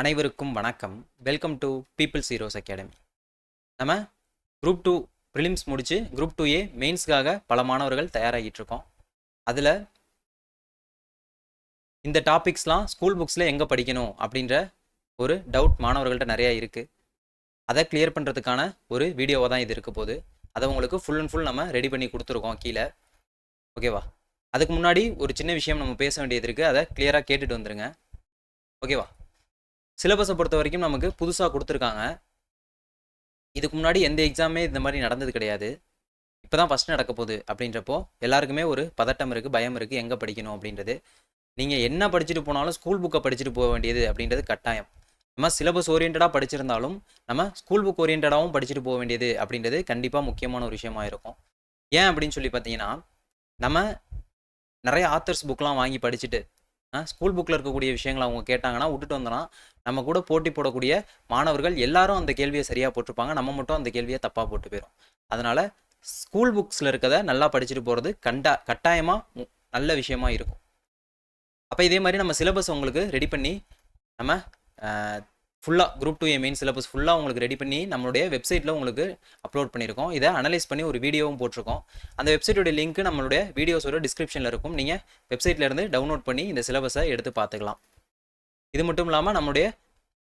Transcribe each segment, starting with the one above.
அனைவருக்கும் வணக்கம். Welcome to people's heroes academy நம்ம குரூப் டூ ப்ரிலிம்ஸ் முடிச்சு குரூப் டூ ஏ மெயின்ஸ்க்காக பல மாணவர்கள் தயாராகிட்டு இருக்கோம். அதில் இந்த டாபிக்ஸ்லாம் ஸ்கூல் புக்ஸில் எங்கே படிக்கணும் அப்படின்ற ஒரு டவுட் மாணவர்கள்ட்ட நிறையா இருக்குது அதை கிளியர் பண்ணுறதுக்கான ஒரு வீடியோவாக தான் இது இருக்க போகுது. அதை உங்களுக்கு ஃபுல் அண்ட் ஃபுல் நம்ம ரெடி பண்ணி கொடுத்துருக்கோம் கீழே. ஓகேவா அதுக்கு முன்னாடி ஒரு சின்ன விஷயம் நம்ம பேச வேண்டியது இருக்குது அதை கிளியராக கேட்டுட்டு வந்துருங்க. ஓகேவா சிலபஸை பொறுத்த வரைக்கும் நமக்கு புதுசாக கொடுத்துருக்காங்க. இதுக்கு முன்னாடி எந்த எக்ஸாமே இந்த மாதிரி நடந்தது கிடையாது. இப்போ தான் ஃபஸ்ட் நடக்க போகுது அப்படின்றப்போ எல்லாருக்குமே ஒரு பதட்டம் இருக்குது பயம் இருக்குது எங்கே படிக்கணும் அப்படின்றது. நீங்கள் என்ன படிச்சுட்டு போனாலும் ஸ்கூல் புக்கை படிச்சுட்டு போக வேண்டியது அப்படின்றது கட்டாயம். நம்ம சிலபஸ் ஓரியன்டாக படிச்சிருந்தாலும் நம்ம ஸ்கூல் புக் ஓரியன்டாகவும் படிச்சுட்டு போக வேண்டியது அப்படின்றது கண்டிப்பாக முக்கியமான ஒரு விஷயமா இருக்கும். ஏன் அப்படின்னு சொல்லி பார்த்தீங்கன்னா நம்ம நிறைய ஆத்தர்ஸ் புக்லாம் வாங்கி படிச்சுட்டு ஸ்கூல் புக்கில் இருக்கக்கூடிய விஷயங்களை அவங்க கேட்டாங்கன்னா விட்டுட்டு வந்தோன்னா நம்ம கூட போட்டி போடக்கூடிய மாணவர்கள் எல்லாரும் அந்த கேள்வியை சரியாக போட்டிருப்பாங்க. நம்ம மட்டும் அந்த கேள்வியை தப்பாக போட்டு போயிடும் அதனால் ஸ்கூல் புக்ஸில் இருக்கிறத நல்லா படிச்சுட்டு போகிறது கண்டா கட்டாயமாக நல்ல விஷயமா இருக்கும். அப்போ இதே மாதிரி நம்ம சிலபஸ் உங்களுக்கு ரெடி பண்ணி நம்ம ஃபுல்லாக group two A main syllabus ஃபுல்லாக உங்களுக்கு ரெடி பண்ணி நம்மளுடைய வெப்சைட்டில் உங்களுக்கு அப்லோட் பண்ணியிருக்கோம். இதை அனலைஸ் பண்ணி ஒரு வீடியோவும் போட்டிருக்கோம். அந்த வெப்சைட்டோட லிங்க் நம்மளுடைய வீடியோஸோட டிஸ்கிரிப்ஷனில் இருக்கும். நீங்கள் வெப்சைட்லேருந்து டவுன்லோட் பண்ணி இந்த சிலபஸை எடுத்து பார்த்துக்கலாம். இது மட்டும் இல்லாமல் நம்மளுடைய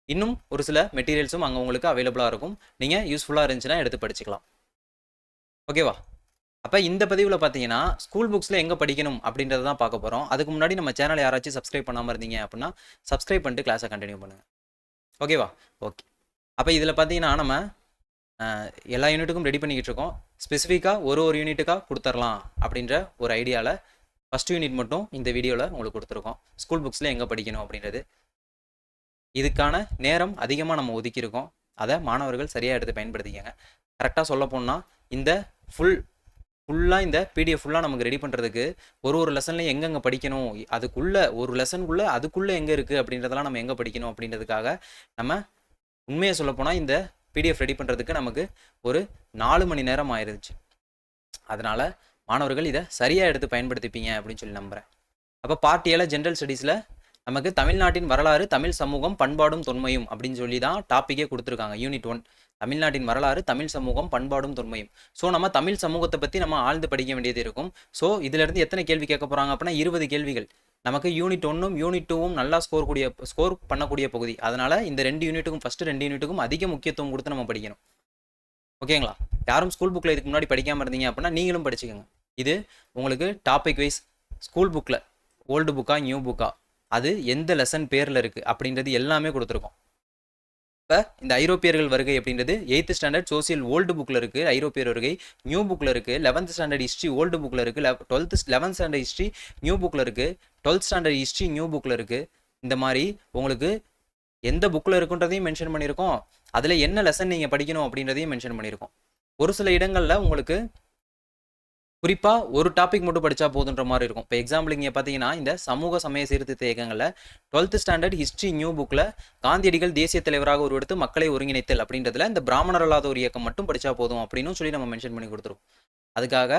இன்னும் ஒரு சில மெட்டீரியல்ஸும் அங்கே உங்களுக்கு அவைலபிளாக இருக்கும். நீங்கள் யூஸ்ஃபுல்லாக இருந்துச்சுன்னா எடுத்து படிச்சுக்கலாம். ஓகேவா அப்போ இந்த பதிவில் பார்த்தீங்கன்னா ஸ்கூல் புக்ஸில் எங்கே படிக்கணும் அப்படின்றத தான் பார்க்க போகிறோம் அதுக்கு முன்னாடி நம்ம சேனல் யாராச்சும் சப்ஸ்கிரைப் பண்ணாமல் இருந்தீங்க அப்படின்னா சப்ஸ்கிரைப் பண்ணிட்டு கிளாஸை கண்டினியூ பண்ணுங்கள் ஓகேவா? ஓகே. அப்போ இதில் பார்த்தீங்கன்னா நம்ம எல்லா யூனிட்டுக்கும் ரெடி பண்ணிக்கிட்டு இருக்கோம். ஸ்பெசிஃபிக்காக ஒரு ஒரு யூனிட்டுக்காக கொடுத்துர்லாம் அப்படின்ற ஒரு ஐடியாவில் ஃபஸ்ட் யூனிட் மட்டும் இந்த வீடியோவில் உங்களுக்கு கொடுத்துருக்கோம். ஸ்கூல் புக்ஸில் எங்கே படிக்கணும் அப்படின்றது. இதுக்கான நேரம் அதிகமாக நம்ம ஒதுக்கியிருக்கோம். அதை மாணவர்கள் சரியாக எடுத்து பயன்படுத்திக்கங்க. கரெக்டாக சொல்ல போனால் இந்த ஃபுல் ஃபுல்லாக இந்த பிடிஎஃப் ஃபுல்லாக நமக்கு ரெடி பண்ணுறதுக்கு ஒரு ஒரு லெசன்லையும் எங்கெங்கே படிக்கணும்? அதுக்குள்ளே ஒரு லெசனுக்குள்ளே அதுக்குள்ளே எங்கே இருக்குது அப்படின்றதெல்லாம் நம்ம எங்கே படிக்கணும் அப்படின்றதுக்காக நம்ம உண்மையை சொல்லப்போனால் இந்த பிடிஎஃப் ரெடி பண்ணுறதுக்கு நமக்கு ஒரு நாலு மணி நேரம் ஆயிருச்சு. அதனால் மாணவர்கள் இதை சரியாக எடுத்து பயன்படுத்திப்பீங்க அப்படின்னு சொல்லி நம்புகிறேன் அப்போ பார்ட் ஜென்ரல் ஸ்டடீஸில் நமக்கு தமிழ்நாட்டின் வரலாறு தமிழ் சமூகம் பண்பாடும் தொன்மையும் அப்படின்னு சொல்லி தான் டாப்பிக்கே கொடுத்துருக்காங்க. யூனிட் ஒன் தமிழ்நாட்டின் வரலாறு தமிழ் சமூகம் பண்பாடும் தொன்மையும். ஸோ நம்ம தமிழ் சமூகத்தை பற்றி நம்ம ஆழ்ந்து படிக்க வேண்டியது இருக்கும். ஸோ இதிலிருந்து எத்தனை கேள்வி கேட்க போகிறாங்க அப்படின்னா இருபது கேள்விகள். நமக்கு யூனிட் ஒன்றும் யூனிட் டூவும் நல்லா ஸ்கோர் கூடிய ஸ்கோர் பண்ணக்கூடிய பகுதி. அதனால் இந்த ரெண்டு யூனிட்டுக்கும் ஃபஸ்ட்டு ரெண்டு யூனிட்டுக்கும் அதிக முக்கியத்துவம் கொடுத்து நம்ம படிக்கணும். ஓகேங்களா யாரும் ஸ்கூல் புக்கில் இதுக்கு முன்னாடி படிக்காமல் இருந்தீங்க அப்படின்னா நீங்களும் படிச்சுக்கோங்க. இது உங்களுக்கு டாபிக் வைஸ் ஸ்கூல் புக்கில் ஓல்டு புக்கா நியூ புக்கா அது எந்த லெசன் பேரில் இருக்குது அப்படின்றது எல்லாமே கொடுத்துருக்கோம். இப்போ இந்த ஐரோப்பியர்கள் வருகை அப்படின்றது எயித்து ஸ்டாண்டர்ட் சோசியல் ஓல்டு புக்கில் இருக்குது ஐரோப்பியர் வருகை. நியூ புக்கில் இருக்குது லெவன்த் ஸ்டாண்டர்ட் ஹிஸ்ட்ரி ஓல்டு புக்கில் இருக்குது twelfth eleventh standard history new புக்கில் இருக்குது டுவெல்த் ஸ்டாண்டர்ட் ஹிஸ்ட்ரி நியூ புக்கில் இருக்குது இந்த மாதிரி உங்களுக்கு எந்த புக்கில் இருக்குன்றதையும் மென்ஷன் பண்ணியிருக்கோம். அதில் என்ன லெசன் நீங்கள் படிக்கணும் அப்படின்றதையும் மென்ஷன் பண்ணியிருக்கோம். ஒரு சில இடங்களில் உங்களுக்கு குறிப்பாக ஒரு டாபிக் மட்டும் படித்தா போதுன்ற மாதிரி இருக்கும். இப்போ எக்ஸாம்பிள் இங்கே பார்த்தீங்கன்னா இந்த சமூக சமய சீர்திருத்த இயக்கங்களில் டுவெல்த் ஸ்டாண்டர்ட் ஹிஸ்ட்ரி நியூ புக்கில் காந்தியடிகள் தேசிய தலைவராக உருவெடுத்து மக்களை ஒருங்கிணைத்தல் அப்படின்றதுல இந்த பிராமணர் அல்லாத ஒரு இயக்கம் மட்டும் படித்தா போதும் அப்படின்னு சொல்லி நம்ம மென்ஷன் பண்ணி கொடுத்துருவோம். அதுக்காக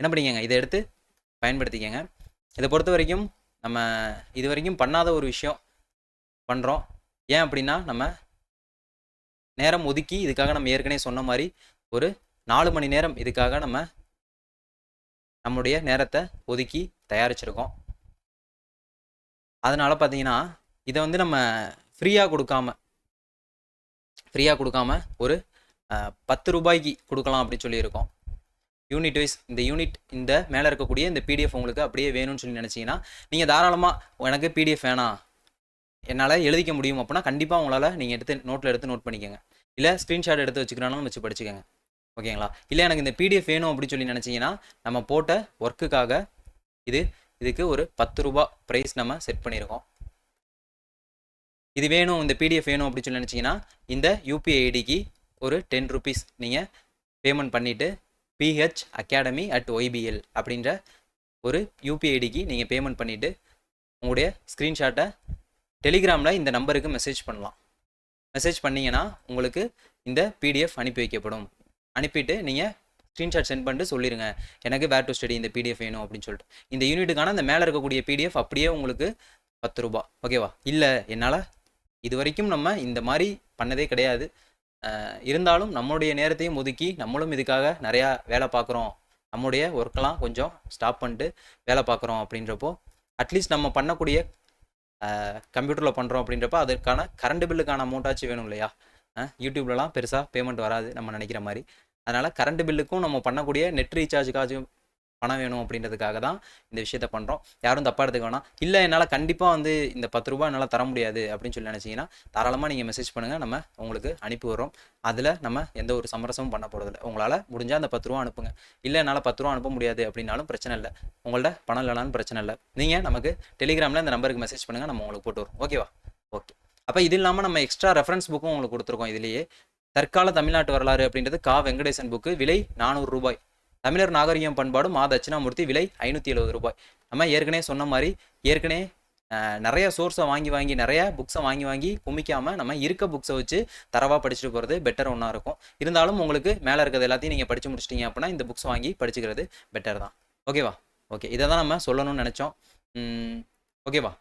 என்ன பண்ணிக்கங்க இதை எடுத்து பயன்படுத்திக்கங்க. இதை பொறுத்த வரைக்கும் நம்ம இது வரைக்கும் பண்ணாத ஒரு விஷயம் பண்ணுறோம் ஏன் அப்படின்னா நம்ம நேரம் ஒதுக்கி இதுக்காக நம்ம ஏற்கனவே சொன்ன மாதிரி ஒரு நாலு மணி நேரம் இதுக்காக நம்ம நம்முடைய நேரத்தை ஒதுக்கி தயாரிச்சிருக்கோம். அதனால் பார்த்தீங்கன்னா இதை வந்து நம்ம ஃப்ரீயாக கொடுக்காம ஃப்ரீயாக கொடுக்காம ஒரு பத்து ரூபாய்க்கு கொடுக்கலாம் அப்படின்னு சொல்லியிருக்கோம். யூனிட் வைஸ் இந்த யூனிட் இந்த மேலே இருக்கக்கூடிய இந்த பிடிஎஃப் உங்களுக்கு அப்படியே வேணும்னு சொல்லி நினச்சிங்கன்னா நீங்கள் தாராளமாக எனக்கு பிடிஎஃப் வேணாம் என்னால் எழுதிக்க முடியும் அப்படின்னா கண்டிப்பாக உங்களால் நீங்கள் எடுத்து நோட்டில் எடுத்து நோட் பண்ணிக்கோங்க. இல்லை ஸ்க்ரீன்ஷாட் எடுத்து வச்சுக்கிறனாலும் வச்சு படிச்சுக்கோங்க. ஓகேங்களா? இல்லை எனக்கு இந்த பிடிஎஃப் வேணும் அப்படின்னு சொல்லி நினச்சிங்கன்னா நம்ம போட்ட ஒர்க்குக்காக இது இதுக்கு ஒரு பத்து ரூபா ப்ரைஸ் நம்ம செட் பண்ணியிருக்கோம். இது வேணும் இந்த பிடிஎஃப் வேணும் அப்படின்னு சொல்லி நினச்சிங்கன்னா இந்த யூபிஐ ஐடிக்கு ஒரு டென் ருபீஸ் நீங்கள் பேமெண்ட் பண்ணிவிட்டு பிஹெச் அகாடமி அட் ஒய்பிஎல் அப்படின்ற ஒரு யூபிஐ ஐடிக்கு நீங்கள் பேமெண்ட் பண்ணிவிட்டு உங்களுடைய ஸ்க்ரீன்ஷாட்டை டெலிகிராமில் இந்த நம்பருக்கு மெசேஜ் பண்ணலாம். மெசேஜ் பண்ணிங்கன்னா உங்களுக்கு இந்த பிடிஎஃப் அனுப்பி வைக்கப்படும். அனுப்பிட்டு நீங்கள் ஸ்க்ரீன்ஷாட் சென்ட் பண்ணிட்டு சொல்லிடுங்க எனக்கு வேர் டு ஸ்டடி இந்த பிடிஎஃப் வேணும் அப்படின்னு சொல்லிட்டு. இந்த யூனிட்டுக்கான அந்த மேலே இருக்கக்கூடிய பிடிஎஃப் அப்படியே உங்களுக்கு பத்து ரூபா. ஓகேவா இல்லை என்னால் இது வரைக்கும் நம்ம இந்த மாதிரி பண்ணதே கிடையாது. இருந்தாலும் நம்மளுடைய நேரத்தையும் ஒதுக்கி நம்மளும் இதுக்காக நிறையா வேலை பார்க்குறோம். நம்முடைய ஒர்க்கெல்லாம் கொஞ்சம் ஸ்டாப் பண்ணிட்டு வேலை பார்க்குறோம் அப்படின்றப்போ அட்லீஸ்ட் நம்ம பண்ணக்கூடிய கம்ப்யூட்டரில் பண்ணுறோம் அப்படின்றப்ப அதற்கான கரண்ட் பில்லுக்கான அமௌண்ட்டாச்சும் வேணும் இல்லையா? யூடியூப்லலாம் பெருசாக பேமெண்ட் வராது நம்ம நினைக்கிற மாதிரி. அதனால் கரண்ட் பில்லுக்கும் நம்ம பண்ணக்கூடிய நெட் ரீசார்ஜுக்காச்சும் பணம் வேணும் அப்படின்றதுக்காக தான் இந்த விஷயத்த பண்ணுறோம் யாரும் தப்பாக எடுத்துக்க வேணாம். இல்லை என்னால் கண்டிப்பாக வந்து இந்த பத்து ரூபா என்னால் தர முடியாது அப்படின்னு சொல்லி நினச்சிங்கன்னா தாராளமாக நீங்கள் மெசேஜ் பண்ணுங்கள் நம்ம உங்களுக்கு அனுப்பி வரோம் அதில் நம்ம எந்த ஒரு சமரசமும் பண்ண போகிறதில்ல உங்களால் முடிஞ்சால் அந்த பத்து ரூபா அனுப்புங்க. இல்லை என்னால் பத்து ரூபா அனுப்ப முடியாது அப்படின்னாலும் பிரச்சனை இல்லை. உங்கள்ட்ட பணம் இல்லைனாலும் பிரச்சனை இல்லை. நீங்கள் நமக்கு டெலிகிராமில் இந்த நம்பருக்கு மெசேஜ் பண்ணுங்கள் நம்ம உங்களுக்கு போட்டு வரோம் ஓகேவா ஓகே அப்போ இது இல்லாமல் நம்ம எக்ஸ்ட்ரா ரெஃபரன்ஸ் புக்கும் உங்களுக்கு கொடுத்துருக்கோம். இதுலேயே தற்கால தமிழ்நாட்டு வரலாறு அப்படின்றது கா. வெங்கடேசன் புக்கு விலை நானூறு ரூபாய். தமிழர் நாகரிகம் பண்பாடு மா. தட்சிணாமூர்த்தி விலை ஐநூற்றி எழுபது ரூபாய். நம்ம ஏற்கனவே சொன்ன மாதிரி ஏற்கனவே நிறைய சோர்ஸை வாங்கி வாங்கி நிறைய புக்ஸை வாங்கி வாங்கி குமிக்காமல் நம்ம இருக்க புக்ஸை வச்சு தரவாக படிச்சுட்டு போகிறது பெட்டர் ஒன்றா இருக்கும். இருந்தாலும் உங்களுக்கு மேலே இருக்கிறது எல்லாத்தையும் நீங்கள் படித்து முடிச்சிட்டிங்க அப்படின்னா இந்த புக்ஸ் வாங்கி படிச்சுக்கிறது பெட்டர் தான். ஓகேவா ஓகே இதை தான் நம்ம சொல்லணும்னு நினச்சோம். ஓகேவா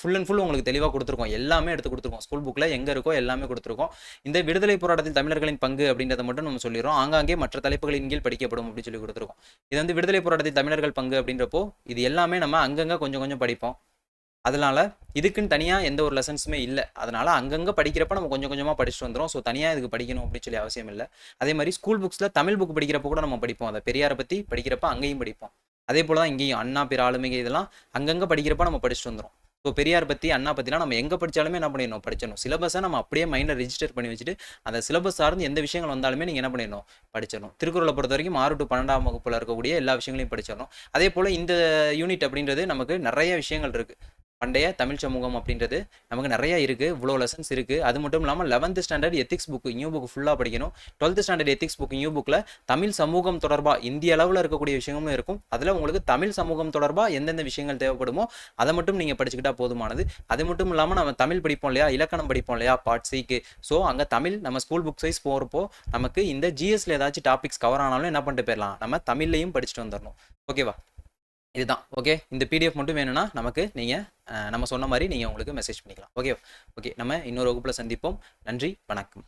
ஃபுல் அண்ட் ஃபுல் உங்களுக்கு தெளிவாக கொடுத்துருக்கோம். எல்லாமே எடுத்து கொடுத்துருக்கோம். ஸ்கூல் புக்கில் எங்கே இருக்கோ எல்லாமே கொடுத்துருக்கோம். இந்த விடுதலை போராட்டத்தில் தமிழர்களின் பங்கு அப்படின்றத மட்டும் நம்ம சொல்லிடுறோம். ஆங்காங்கே மற்ற தலைப்புகளின் கீழ் படிக்கப்படும் அப்படின்னு சொல்லி கொடுத்துருக்கோம். இது வந்து விடுதலை போராட்டத்தில் தமிழர்கள் பங்கு அப்படின்றப்போ இது எல்லாமே நம்ம அங்கங்கே கொஞ்சம் கொஞ்சம் படிப்போம். அதனால இதுக்குன்னு தனியாக எந்த ஒரு லெசன்ஸுமே இல்லை. அதனால அங்கங்கே படிக்கிறப்ப நம்ம கொஞ்சம் கொஞ்சமாக படிச்சுட்டு வந்துடும் ஸோ தனியாக இதுக்கு படிக்கணும் அப்படின்னு சொல்லி அவசியம் இல்லை. அதே மாதிரி ஸ்கூல் புக்ஸில் தமிழ் புக் படிக்கிறப்போ கூட நம்ம படிப்போம். அதை பெரியாரை பற்றி படிக்கிறப்ப அங்கேயும் படிப்போம். அதே போல் தான் இங்கேயும் அண்ணா பிற ஆளுமைங்க இதெல்லாம் அங்கங்கே படிக்கிறப்ப நம்ம படிச்சுட்டு வந்துடும் ஸோ பெரியார் பற்றி அண்ணா பற்றிலாம் நம்ம எங்கே படித்தாலுமே என்ன பண்ணிடணும்? படிச்சிடணும். சிலபஸை நம்ம அப்படியே மைண்டில் ரெஜிஸ்டர் பண்ணி வச்சுட்டு அந்த சிலபஸ் சார்ந்து எந்த விஷயங்கள் வந்தாலுமே நீங்கள் என்ன பண்ணிடணும்? படிச்சிடணும். திருக்குறளை பொறுத்த வரைக்கும் ஆறு டு பன்னெண்டாம் வகுப்பில் இருக்கக்கூடிய எல்லா விஷயங்களையும் படிச்சிடணும். அதே போல் இந்த யூனிட் அப்படின்றது நமக்கு நிறைய விஷயங்கள் இருக்குது பண்டைய தமிழ் சமூகம் அப்படின்றது நமக்கு நிறைய இருக்குது இவ்வளோ லெசன்ஸ் இருக்குது அது மட்டும் இல்லாமல் eleventh standard ethics book new book ஃபுல்லாக படிக்கணும். Twelfth standard ethics book new புக்கில் தமிழ் சமூகம் தொடர்பாக இந்திய அளவில் இருக்கக்கூடிய விஷயமும் இருக்கும். அதில் உங்களுக்கு தமிழ் சமூகம் தொடர்பாக எந்தெந்த விஷயங்கள் தேவைப்படுமோ அதை மட்டும் நீங்கள் படிச்சுக்கிட்டா போதுமானது. அது மட்டும் இல்லாமல் நம்ம தமிழ் படிப்போம் இல்லையா? இலக்கணம் படிப்போம் இல்லையா? பார்ட் சிக்கு ஸோ அங்கே தமிழ் நம்ம ஸ்கூல் புக் சைஸ் போகிறப்போ நமக்கு இந்த ஜிஎஸ்ல ஏதாச்சும் டாபிக்ஸ் கவர் ஆனாலும் என்ன பண்ணிட்டு போயிடலாம்? நம்ம தமிழ்லையும் படிச்சுட்டு வந்துடணும். ஓகேவா இதுதான். ஓகே இந்த பிடிஎஃப் மட்டும் வேணும்னா நமக்கு நீங்கள் நம்ம சொன்ன மாதிரி நீங்கள் உங்களுக்கு மெசேஜ் பண்ணிக்கலாம். ஓகே ஓகே நம்ம இன்னொரு வகுப்பில் சந்திப்போம். நன்றி வணக்கம்.